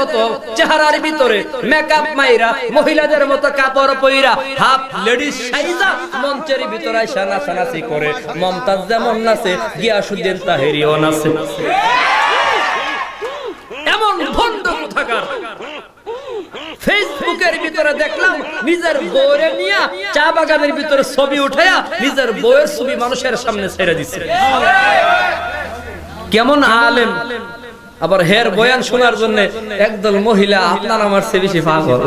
মতো, চেহারার ভিতরে মেকআপ মাইরা, মহিলাদের মতো কাপড় পইরা হাফ লেডিস সাইজা মঞ্চের ভিতরে আইসা নাচানাচি করে। মমতাজ যেমন নাচে, গিয়াসুদ্দিন তাহেরিও নাচে। এমন ভণ্ড কোথাকার? ফেসবুকের ভিতরে দেখলাম, নিজের বউরে নিয়ে চা বাগানের ভিতরে ছবি উঠায়া নিজের বউয়ের ছবি মানুষের সামনে ছেড়ে দিচ্ছে কেমন আলেম? আবার হের বয়ান শোনার জন্য একদল মহিলা, আপনার আমার চেয়ে বেশি পাগল।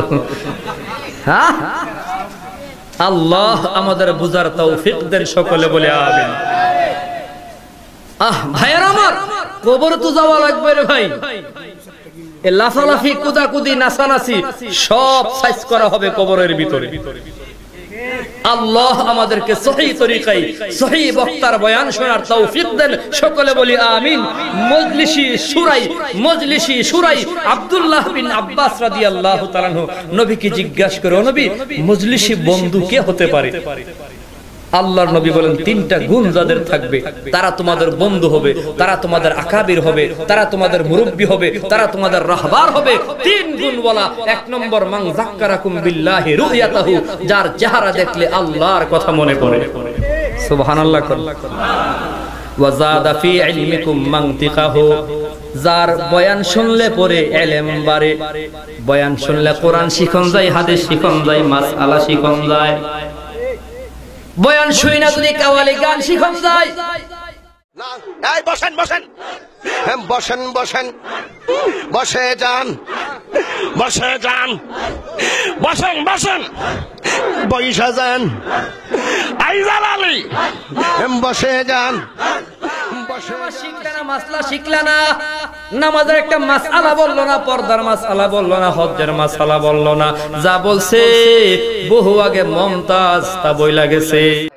হ্যাঁ? আল্লাহ আমাদের বুঝার তৌফিক দেন সকলে বলে আমিন। আহ, ভাইয়ের আমার, কবর তো যাওয়া লাগবে রে ভাই। লাফালাফি, কুদাকুদি, নাচানাচি, সব সাইজ করা হবে কবরের ভিতরে। আল্লাহ আমাদেরকে সহি তরিকায়, সহি বক্তার বয়ান শোনার তৌফিক দেন। সকলে বলি আমিন। মজলিসি সুরাই মজলিসি সুরাই আব্দুল্লাহ বিন আব্বাস রাদিয়াল্লাহু তাআলা নবীকে জিজ্ঞাসা করে, নবী, মজলিসি বন্ধু কে হতে পারে? আল্লাহর নবী বলেন, তিনটা গুণ যাদের থাকবে, তারা তোমাদের বন্ধু হবে, তারা তোমাদের আকাবির হবে, তারা তোমাদের মুরব্বী হবে, তারা তোমাদের রাহবার হবে। তিন গুণ বলা এক নম্বর মাং যাক্কারাকুম বিল্লাহি রুয়াতাহু যার চেহারা দেখলে আল্লাহর কথা মনে পড়ে। সুবহানাল্লাহ ওয়া যাদা ফি ইলমিকুম মানতিকাহু, যার বয়ান শুনলে পরে এলেম বাড়ে। বয়ান শুনলে কোরআন শিখন যায়, হাদিস শিখন যায়, মাসআলা শিখন যায়। বয়ান শুই না যদি কাওয়ালি গান শিখন যায় বসেন বসেন। হ্যাঁ, বসেন বসেন। বসে যান। বসে যান। বসেন বসেন। বৈশা যান। আইজাল আলী। বসে যান। বসে শিখলে না মাসলা শিখলে না। নামাজের একটা মাসআলা বলল না, পর্দার মাসআলা বলল না, হজ্জের মাসআলা বলল না। যা বলছে, বহু আগে মমতাজ তা বইলা গেছে।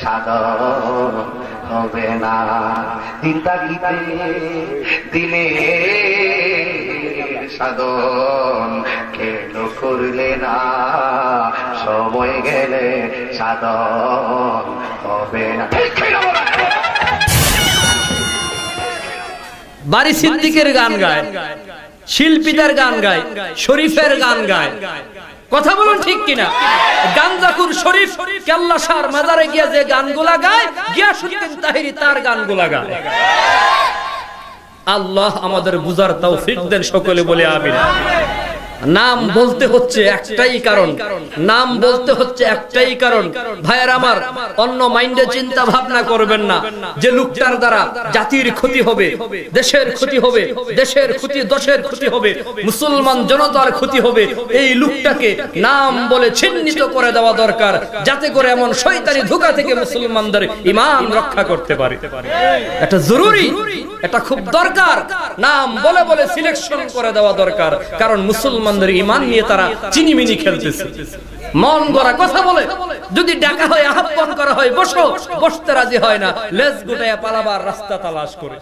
সাদর হবে না তাকিতে সাধন কেন করলে না? সময় গেলে সাধন হবে না। বাড়ি সিদ্দিকের গান গায়, শিল্পীদের গান গায়, শরীফের গান গায়। কথা বলুন ঠিক কিনা? গাঞ্জাকুর শরীফ কেল্লাসার মাজারে গিয়া যে গানগুলা গায় গিয়াসুদ্দিন তাহিরি তার গানগুলা গায়। আল্লাহ আমাদের বুঝার তৌফিক দেন সকলে বলে আমিন। নাম বলতে হচ্ছে একটাই কারণ। নাম বলতে হচ্ছে একটাই কারণ। ভাইয়ের আমার, অন্য মাইন্ডে চিন্তা ভাবনা করবেন না। যে লোকটার দ্বারা জাতির ক্ষতি হবে, দেশের ক্ষতি হবে, দেশের ক্ষতি, দশের ক্ষতি হবে, মুসলমান জনতার ক্ষতি হবে, এই লোকটাকে নাম বলে চিহ্নিত করে দেওয়া দরকার, যাতে করে এমন শয়তানি ধোকা থেকে মুসলমানদের ইমান রক্ষা করতে পারে। এটা জরুরি, এটা খুব দরকার। নাম বলে বলে সিলেকশন করে দেওয়া দরকার। কারণ মুসলমানদের ইমান নিয়ে তারা চিনিমিনি খেলতেছে। মন গড়া কথা বলে, যদি ডাকা হয় আহ্বান করা হয়, বসো, বসতে রাজি হয় না, লেজ গুটায় পালাবার রাস্তা তালাশ করে।